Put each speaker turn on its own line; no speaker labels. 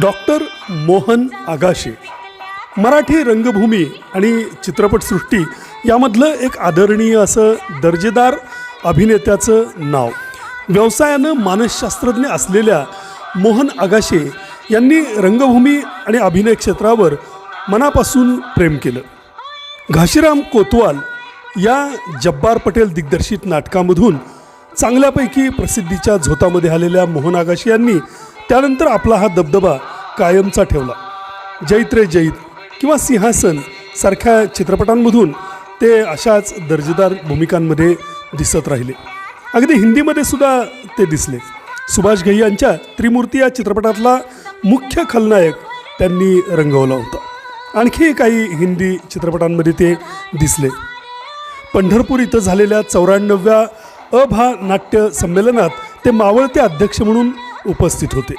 Doctor Mohan Agashe. Marathi रंगभूमी आणि चित्रपटसृष्टी यामधलं एक आदरणीय असं दर्जेदार अभिनेत्याचं नाव. व्यवसायानं मानसशास्त्रज्ञ असलेल्या मोहन आगाशे यांनी रंगभूमी आणि अभिनय क्षेत्रावर मनापासून प्रेम केलं. घाशीराम कोतवाल या जब्बार पटेल दिग्दर्शित नाटकामधून चांगल्यापैकी प्रसिद्धीच्या झोतामध्ये आलेल्या मोहन आगाशे यांनी त्यानंतर आपला हा दबदबा कायमचा ठेवला. जैत रे जैत किंवा सिंहासन सारख्या चित्रपटांमधून ते अशाच दर्जेदार भूमिकांमध्ये दिसत राहिले. अगदी हिंदीमध्ये सुद्धा ते दिसले. सुभाष घई यांच्या त्रिमूर्ती या चित्रपटातला मुख्य खलनायक त्यांनी रंगवला होता. आणखी काही हिंदी चित्रपटांमध्ये ते दिसले. पंढरपूर इथं झालेल्या चौऱ्याण्णव्या अभा नाट्य संमेलनात ते मावळते अध्यक्ष म्हणून उपस्थित होते.